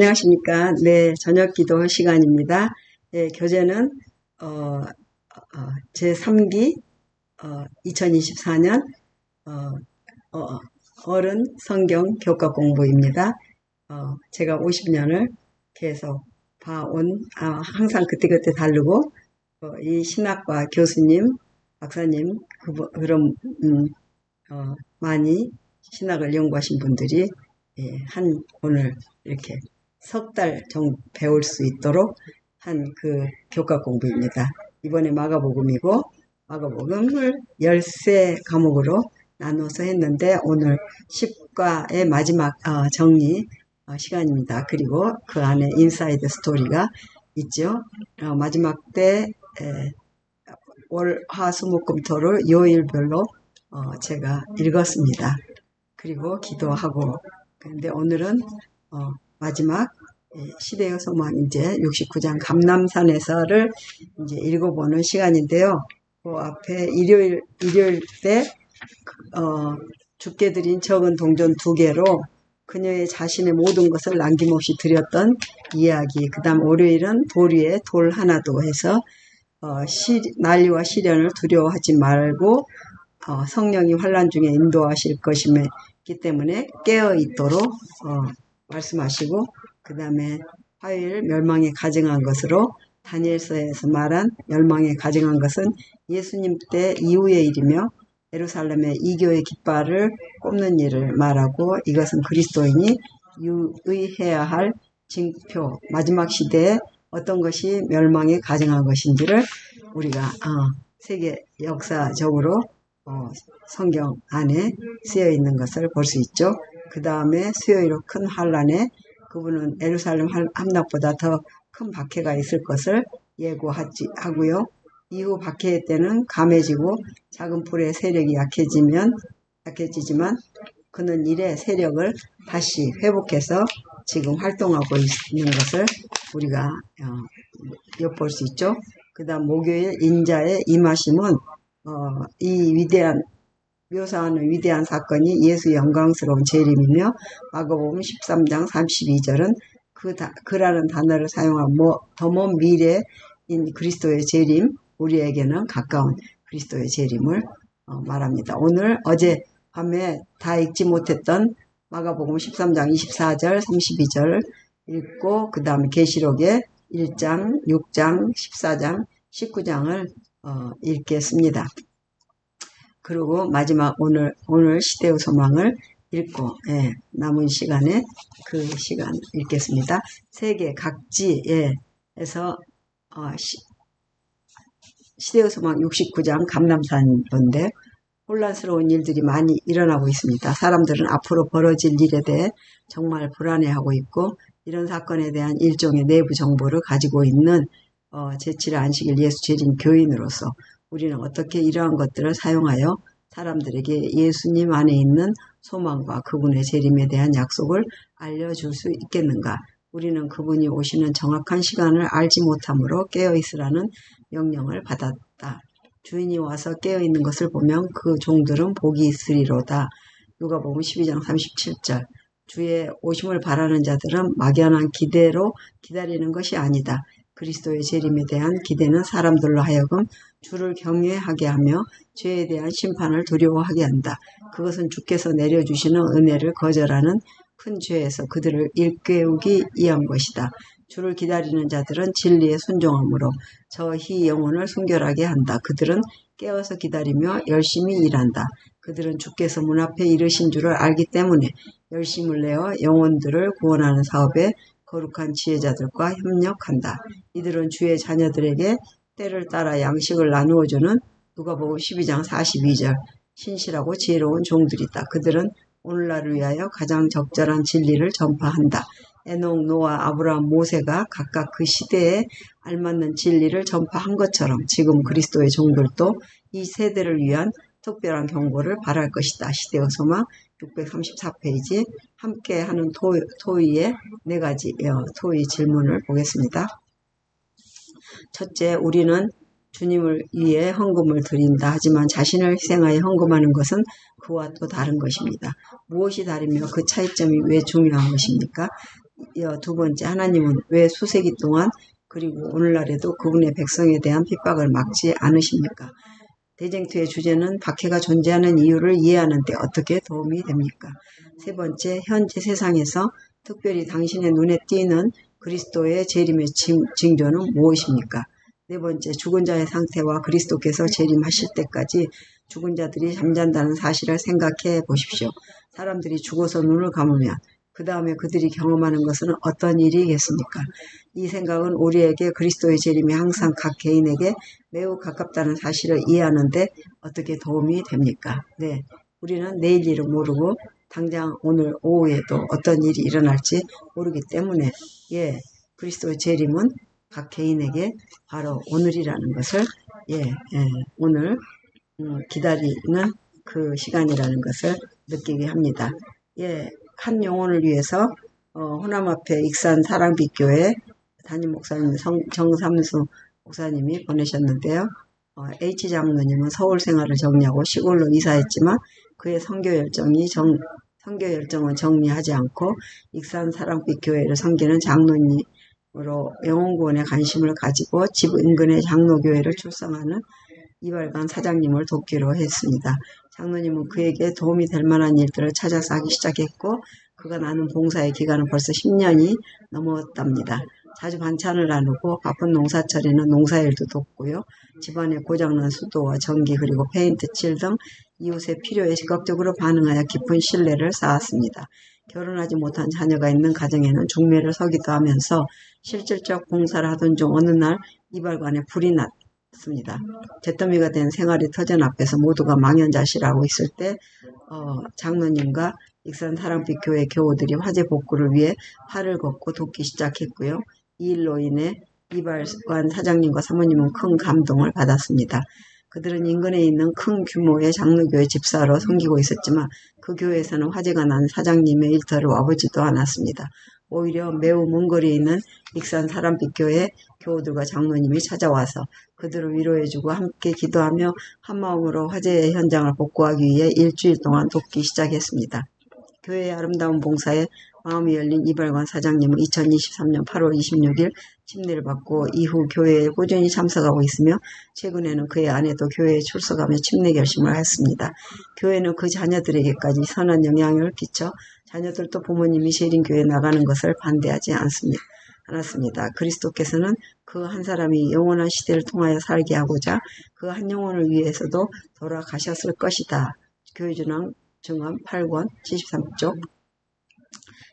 안녕하십니까. 네, 저녁 기도 시간입니다. 예, 교재는, 어, 어, 제3기, 어, 2024년, 어, 어, 른 성경 교과 공부입니다. 어, 제가 50년을 계속 봐온, 아, 항상 그때그때 다르고, 어, 이 신학과 교수님, 박사님, 그, 그런, 음, 어, 많이 신학을 연구하신 분들이, 예, 한, 오늘 이렇게 석 달 정도 배울 수 있도록 한 그 교과 공부입니다. 이번에 마가복음이고 마가복음을 13 과목으로 나눠서 했는데 오늘 10과의 마지막 어, 정리 어, 시간입니다. 그리고 그 안에 인사이드 스토리가 있죠. 어, 마지막 때 월, 화, 수, 목, 금, 토를 요일별로 제가 읽었습니다. 그리고 기도하고 근데 오늘은 마지막 예, 시대의 소망 이제 69장 감남산에서를 이제 읽어보는 시간인데요. 그 앞에 일요일 일요일 때 어, 죽게 드린 적은 동전 두 개로 그녀의 자신의 모든 것을 남김없이 드렸던 이야기. 그 다음 월요일은 돌 위에 돌 하나도 해서 어, 시, 난리와 시련을 두려워하지 말고 어, 성령이 환란 중에 인도하실 것이기 때문에 깨어 있도록 어, 말씀하시고 그 다음에 화요일 멸망에 가증한 것으로 다니엘서에서 말한 멸망에 가증한 것은 예수님 때 이후의 일이며 예루살렘의 이교의 깃발을 꼽는 일을 말하고 이것은 그리스도인이 유의해야 할 징표 마지막 시대에 어떤 것이 멸망에 가증한 것인지를 우리가 어, 세계 역사적으로 어, 성경 안에 쓰여 있는 것을 볼 수 있죠. 그 다음에 수요일로 큰 환란에 그분은 에루살렘 함락보다 더 큰 박해가 있을 것을 예고하고요. 이후 박해 때는 감해지고 작은 불의 세력이 약해지면 약해지지만 그는 일의 세력을 다시 회복해서 지금 활동하고 있는 것을 우리가 어, 엿볼 수 있죠. 그 다음 목요일 인자의 임하심은 어, 이 위대한 묘사하는 위대한 사건이 예수 영광스러운 재림이며 마가복음 13장 32절은 그 다, 그라는 단어를 사용한 뭐, 더 먼 미래인 그리스도의 재림 우리에게는 가까운 그리스도의 재림을 어, 말합니다. 오늘 어제 밤에 다 읽지 못했던 마가복음 13장 24절 32절 읽고 그 다음에 계시록의 1장 6장 14장 19장을 어, 읽겠습니다. 그리고 마지막 오늘 오늘 시대의 소망을 읽고 예, 남은 시간에 그 시간 읽겠습니다. 세계 각지에서 어, 시, 대의 소망 69장 감남산인데 혼란스러운 일들이 많이 일어나고 있습니다. 사람들은 앞으로 벌어질 일에 대해 정말 불안해하고 있고 이런 사건에 대한 일종의 내부 정보를 가지고 있는 어, 제7의 안식일 예수 재림 교인으로서 우리는 어떻게 이러한 것들을 사용하여 사람들에게 예수님 안에 있는 소망과 그분의 재림에 대한 약속을 알려줄 수 있겠는가? 우리는 그분이 오시는 정확한 시간을 알지 못하므로 깨어 있으라는 명령을 받았다. 주인이 와서 깨어 있는 것을 보면 그 종들은 복이 있으리로다. 누가복음 12장 37절 주의 오심을 바라는 자들은 막연한 기대로 기다리는 것이 아니다. 그리스도의 재림에 대한 기대는 사람들로 하여금 주를 경외하게 하며 죄에 대한 심판을 두려워하게 한다. 그것은 주께서 내려주시는 은혜를 거절하는 큰 죄에서 그들을 일깨우기 위한 것이다. 주를 기다리는 자들은 진리에 순종함으로 저희 영혼을 순결하게 한다. 그들은 깨어서 기다리며 열심히 일한다. 그들은 주께서 문 앞에 이르신 줄을 알기 때문에 열심을 내어 영혼들을 구원하는 사업에 거룩한 지혜자들과 협력한다. 이들은 주의 자녀들에게 때를 따라 양식을 나누어주는 누가복음 12장 42절 신실하고 지혜로운 종들이다. 그들은 오늘날을 위하여 가장 적절한 진리를 전파한다. 에녹, 노아, 아브라함, 모세가 각각 그 시대에 알맞는 진리를 전파한 것처럼 지금 그리스도의 종들도 이 세대를 위한 특별한 경고를 바랄 것이다. 시대의 소망 634페이지 함께 하는 토, 토의의 네 가지 어, 토의 질문을 보겠습니다. 첫째, 우리는 주님을 위해 헌금을 드린다. 하지만 자신을 희생하여 헌금하는 것은 그와 또 다른 것입니다. 무엇이 다르며 그 차이점이 왜 중요한 것입니까? 이어 두 번째 하나님은 왜 수세기 동안 그리고 오늘날에도 그분의 백성에 대한 핍박을 막지 않으십니까? 대쟁투의 주제는 박해가 존재하는 이유를 이해하는 데 어떻게 도움이 됩니까? 세 번째, 현재 세상에서 특별히 당신의 눈에 띄는 그리스도의 재림의 징조는 무엇입니까? 네 번째, 죽은 자의 상태와 그리스도께서 재림하실 때까지 죽은 자들이 잠잔다는 사실을 생각해 보십시오. 사람들이 죽어서 눈을 감으면 그 다음에 그들이 경험하는 것은 어떤 일이겠습니까? 이 생각은 우리에게 그리스도의 재림이 항상 각 개인에게 매우 가깝다는 사실을 이해하는데 어떻게 도움이 됩니까? 네. 우리는 내일 일을 모르고 당장 오늘 오후에도 어떤 일이 일어날지 모르기 때문에 예, 그리스도의 재림은 각 개인에게 바로 오늘이라는 것을 예, 예 오늘 음, 기다리는 그 시간이라는 것을 느끼게 합니다. 예, 한 영혼을 위해서 어, 호남 앞에 익산 사랑빛교회 담임 목사님 성, 정삼수 목사님이 보내셨는데요. 어, H 장로님은 서울 생활을 정리하고 시골로 이사했지만 그의 선교 열정이 정, 선교 열정은 정리하지 않고 익산 사랑빛 교회를 섬기는 장로님으로 영혼구원에 관심을 가지고 집 인근의 장로교회를 출성하는 이발관 사장님을 돕기로 했습니다. 장로님은 그에게 도움이 될 만한 일들을 찾아서 하기 시작했고 그가 나눈 봉사의 기간은 벌써 10년이 넘었답니다. 자주 반찬을 나누고 바쁜 농사철에는 농사일도 돕고요. 집안에 고장난 수도와 전기 그리고 페인트 칠 등 이웃의 필요에 적극적으로 반응하여 깊은 신뢰를 쌓았습니다. 결혼하지 못한 자녀가 있는 가정에는 중매를 서기도 하면서 실질적 봉사를 하던 중 어느 날 이발관에 불이 났 습니다. 잿더미가 된 생활의 터전 앞에서 모두가 망연자실하고 있을 때 어, 장로님과 익산 사랑빛 교회 교우들이 화재 복구를 위해 팔을 걷고 돕기 시작했고요. 이 일로 인해 이발관 사장님과 사모님은 큰 감동을 받았습니다. 그들은 인근에 있는 큰 규모의 장로교회 집사로 섬기고 있었지만 그 교회에서는 화재가 난 사장님의 일터를 와보지도 않았습니다. 오히려 매우 먼 거리에 있는 익산 사람빛 교회 교우들과 장로님이 찾아와서 그들을 위로해주고 함께 기도하며 한마음으로 화재 현장을 복구하기 위해 일주일 동안 돕기 시작했습니다. 교회의 아름다운 봉사에 마음이 열린 이발관 사장님은 2023년 8월 26일 침례를 받고 이후 교회에 꾸준히 참석하고 있으며 최근에는 그의 아내도 교회에 출석하며 침례 결심을 했습니다. 교회는 그 자녀들에게까지 선한 영향을 끼쳐 자녀들도 부모님이 세린교회에 나가는 것을 반대하지 않습니다. 않았습니다. 그리스도께서는 그 한 사람이 영원한 시대를 통하여 살게 하고자 그 한 영혼을 위해서도 돌아가셨을 것이다. 교회준왕 증언 8권 73쪽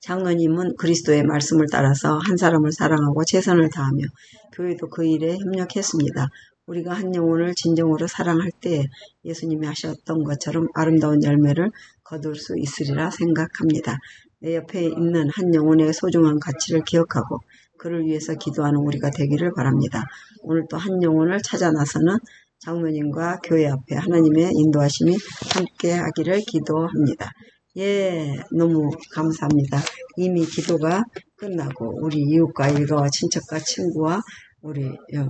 장로님은 그리스도의 말씀을 따라서 한 사람을 사랑하고 최선을 다하며 교회도 그 일에 협력했습니다. 우리가 한 영혼을 진정으로 사랑할 때 예수님이 하셨던 것처럼 아름다운 열매를 거둘 수 있으리라 생각합니다. 내 옆에 있는 한 영혼의 소중한 가치를 기억하고 그를 위해서 기도하는 우리가 되기를 바랍니다. 오늘 또 한 영혼을 찾아 나서는 장로님과 교회 앞에 하나님의 인도하심이 함께 하기를 기도합니다. 예, 너무 감사합니다. 이미 기도가 끝나고 우리 이웃과 일가와 친척과 친구와 우리 어,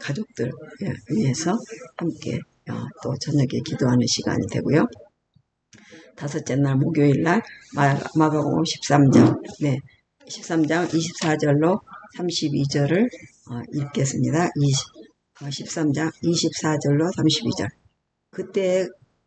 가족들 예, 위해서 함께 어, 또 저녁에 기도하는 시간이 되고요. 다섯째 날 목요일 날 마가복음 13장 네 13장 24절로 32절을 어, 읽겠습니다. 20, 13장 24절로 32절 그때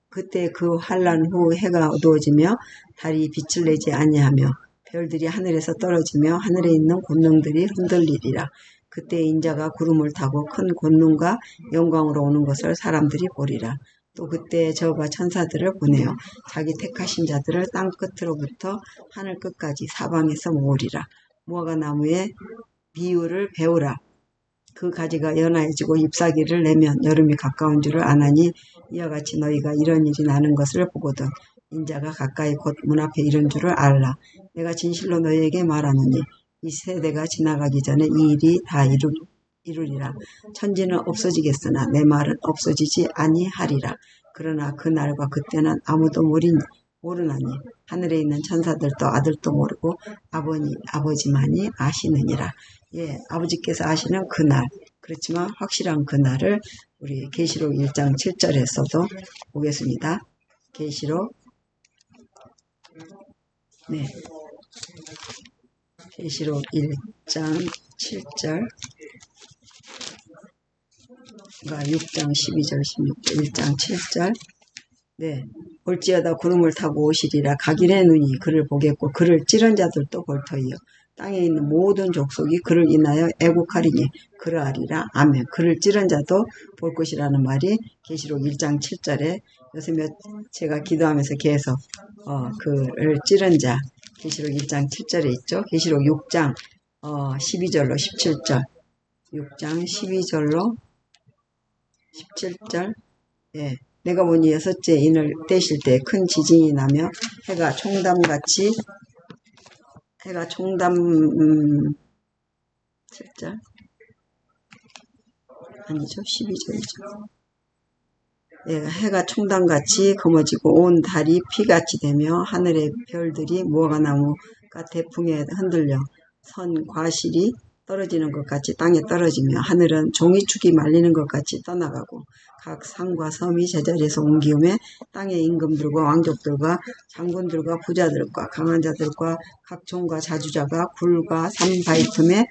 그때 그 환란 후 해가 어두워지며 달이 빛을 내지 아니하며 별들이 하늘에서 떨어지며 하늘에 있는 권능들이 흔들리리라. 그때 인자가 구름을 타고 큰 권능과 영광으로 오는 것을 사람들이 보리라. 또 그때 저가 천사들을 보내어 자기 택하신 자들을 땅 끝으로부터 하늘 끝까지 사방에서 모으리라. 무화과 나무의 비유를 배우라. 그 가지가 연하해지고 잎사귀를 내면 여름이 가까운 줄을 아나니 이와 같이 너희가 이런 일이 나는 것을 보거든 인자가 가까이 곧 문 앞에 이른 줄을 알라. 내가 진실로 너희에게 말하노니 이 세대가 지나가기 전에 이 일이 다 이루, 이루리라. 천지는 없어지겠으나 내 말은 없어지지 아니하리라. 그러나 그 날과 그때는 아무도 모르니 모르나니 하늘에 있는 천사들도 아들도 모르고 아버니 아버지만이 아시느니라. 예, 아버지께서 아시는 그 날, 그렇지만 확실한 그 날을 우리 계시록 1장 7절에서도 보겠습니다. 계시록 네, 계시록 1장 7절 가 6장 12절 16절 1장 7절. 네. 볼지어다 구름을 타고 오시리라. 각인의 눈이 그를 보겠고 그를 찌른 자들도 볼 터이요 땅에 있는 모든 족속이 그를 인하여 애국하리니 그러하리라. 아멘. 그를 찌른 자도 볼 것이라는 말이 계시록 1장 7절에 요새 몇 제가 기도하면서 계속 어 그를 찌른 자. 계시록 1장 7절에 있죠. 계시록 6장 어 12절로 17절. 6장 12절로 17절. 예, 내가 보니 여섯째 인을 떼실 때 큰 지진이 나며 해가 총담같이 해가 총담 음, 7절. 아니죠? 12절이죠. 예, 해가 총담같이 검어지고 온 달이 피같이 되며 하늘의 별들이 무화과나무가 대풍에 흔들려 선 과실이 떨어지는 것 같이 땅에 떨어지며 하늘은 종이축이 말리는 것 같이 떠나가고 각 산과 섬이 제자리에서 옮기움에 땅의 임금들과 왕족들과 장군들과 부자들과 강한 자들과 각 종과 자주자가 굴과 산바위 틈에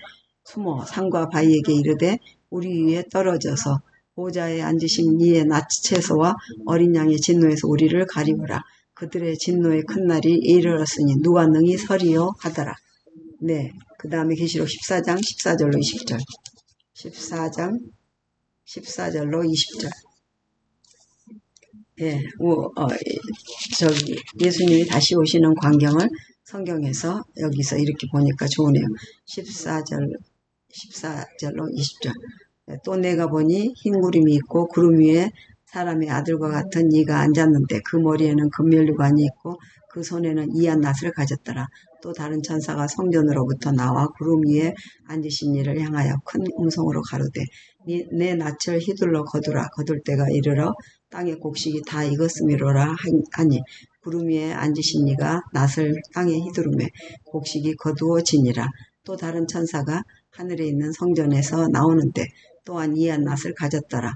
숨어 산과 바위에게 이르되 우리 위에 떨어져서 보좌에 앉으신 이의 나치채소와 어린 양의 진노에서 우리를 가리우라. 그들의 진노의 큰 날이 이르렀으니 누가 능히 서리요 하더라. 네. 그 다음에 계시록 14장 14절로 20절. 14장 14절로 20절. 예, 우, 어, 저기 예수님이 다시 오시는 광경을 성경에서 여기서 이렇게 보니까 좋으네요. 14절 14절로 20절. 예, 또 내가 보니 흰 구름이 있고 구름 위에 사람의 아들과 같은 이가 앉았는데 그 머리에는 금면류관이 있고 그 손에는 이한 낫을 가졌더라. 또 다른 천사가 성전으로부터 나와 구름 위에 앉으신 이를 향하여 큰 음성으로 가로되 내 낯을 휘둘러 거두라. 거둘 때가 이르러 땅의 곡식이 다 익었음이로라 하니 구름 위에 앉으신 이가 낯을 땅에 휘두르매 곡식이 거두어지니라. 또 다른 천사가 하늘에 있는 성전에서 나오는데 또한 이한 낯을 가졌더라.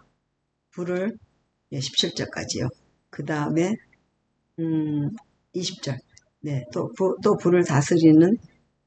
불을 17절까지요. 예, 그 다음에 음 20절 네, 또, 부, 또 불을 다스리는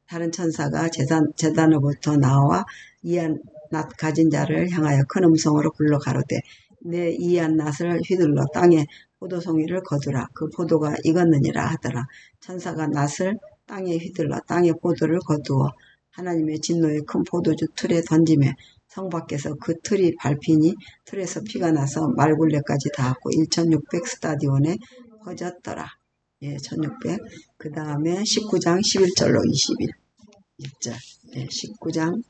다른 천사가 재단, 재단으로부터 나와 이한 낫 가진 자를 향하여 큰 음성으로 불러 가로되 내 이한 낫을 휘둘러 땅에 포도송이를 거두라. 그 포도가 익었느니라 하더라. 천사가 낫을 땅에 휘둘러 땅에 포도를 거두어 하나님의 진노의 큰 포도주 틀에 던짐에 성 밖에서 그 틀이 밟히니 틀에서 피가 나서 말굴레까지 닿았고 1600 스타디온에 퍼졌더라 예, 1600. 그 다음에 19장 11절로 21. 1절. 예, 19장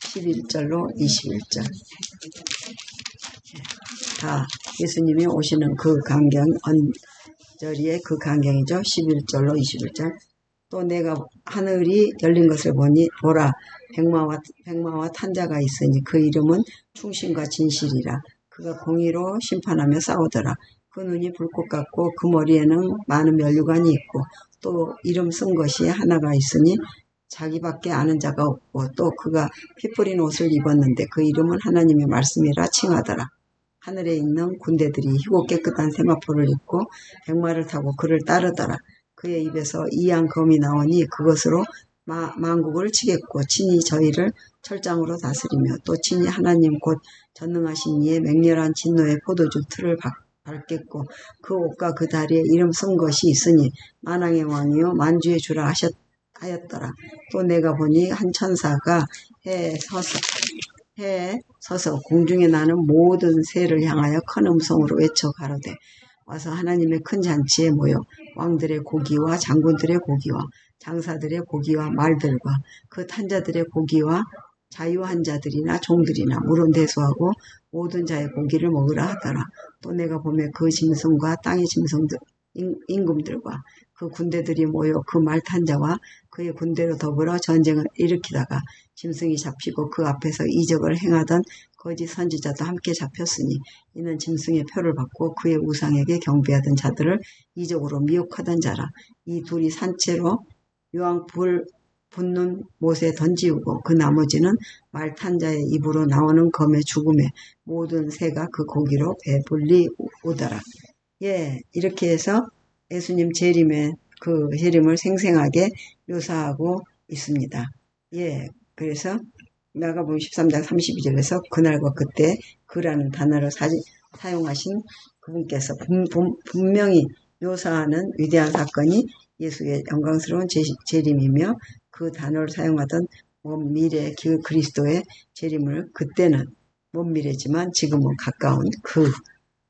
11절로 21절. 예, 다 예수님이 오시는 그 강경, 언저리의 그 강경이죠. 11절로 21절. 또 내가 하늘이 열린 것을 보니 보라 백마와 백마와 탄자가 있으니 그 이름은 충신과 진실이라 그가 공의로 심판하며 싸우더라 그 눈이 불꽃 같고 그 머리에는 많은 면류관이 있고 또 이름 쓴 것이 하나가 있으니 자기밖에 아는 자가 없고 또 그가 피 뿌린 옷을 입었는데 그 이름은 하나님의 말씀이라 칭하더라. 하늘에 있는 군대들이 희고 깨끗한 세마포를 입고 백마를 타고 그를 따르더라. 그의 입에서 이양 검이 나오니 그것으로 마, 만국을 치겠고 친히 저희를 철장으로 다스리며 또 친히 하나님 곧 전능하신 이의 맹렬한 진노의 포도주 틀을 받 밝겠고 그 옷과 그 다리에 이름 쓴 것이 있으니 만왕의 왕이요 만주의 주라 하셨, 하였더라. 또 내가 보니 한 천사가 해에 서서 해에 서서 공중에 나는 모든 새를 향하여 큰 음성으로 외쳐 가로되 와서 하나님의 큰 잔치에 모여 왕들의 고기와 장군들의 고기와 장사들의 고기와 말들과 그 탄자들의 고기와 자유한 자들이나 종들이나 물은 대수하고 모든 자의 고기를 먹으라 하더라. 또 내가 보면 그 짐승과 땅의 짐승들 임금들과 그 군대들이 모여 그 말 탄 자와 그의 군대로 더불어 전쟁을 일으키다가 짐승이 잡히고 그 앞에서 이적을 행하던 거짓 선지자도 함께 잡혔으니 이는 짐승의 표를 받고 그의 우상에게 경배하던 자들을 이적으로 미혹하던 자라 이 둘이 산채로 유황불 붙는 못에 던지우고 그 나머지는 말탄 자의 입으로 나오는 검의 죽음에 모든 새가 그 고기로 배불리 오더라. 예, 이렇게 해서 예수님 재림의 그 재림을 생생하게 묘사하고 있습니다. 예, 그래서 나가보면 13장 32절에서 그날과 그때 그라는 단어를 사, 사용하신 그분께서 분, 분, 분명히 묘사하는 위대한 사건이 예수의 영광스러운 재, 재림이며 그 단어를 사용하던 먼 미래 그 그리스도의 재림을 그때는 먼 미래지만 지금은 가까운 그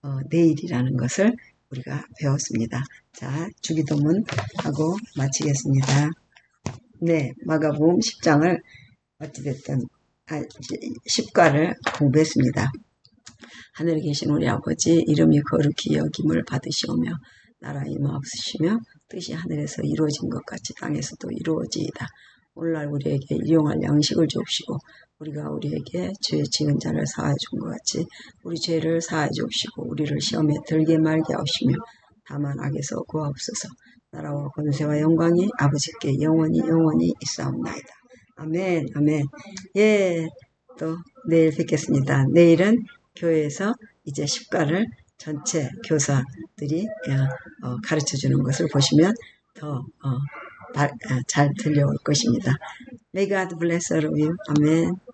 어, 내일이라는 것을 우리가 배웠습니다. 자, 주기도문 하고 마치겠습니다. 네, 마가복음 10장을 어찌됐든 아, 10과를 공부했습니다. 하늘에 계신 우리 아버지 이름이 거룩히 여김을 받으시오며 나라 임하옵시며 뜻이 하늘에서 이루어진 것 같이 땅에서도 이루어지이다. 오늘날 우리에게 일용할 양식을 주옵시고 우리가 우리에게 죄 지은 자를 사하여 준 것 같이 우리 죄를 사하여 주옵시고 우리를 시험에 들게 말게 하시며 다만 악에서 구하옵소서 나라와 권세와 영광이 아버지께 영원히 영원히 있사옵나이다. 아멘 아멘 예 또 내일 뵙겠습니다. 내일은 교회에서 이제 십가를 전체 교사들이 어, 가르쳐 주는 것을 보시면 더 어, 잘 들려올 것입니다. May God bless all of you. 아멘.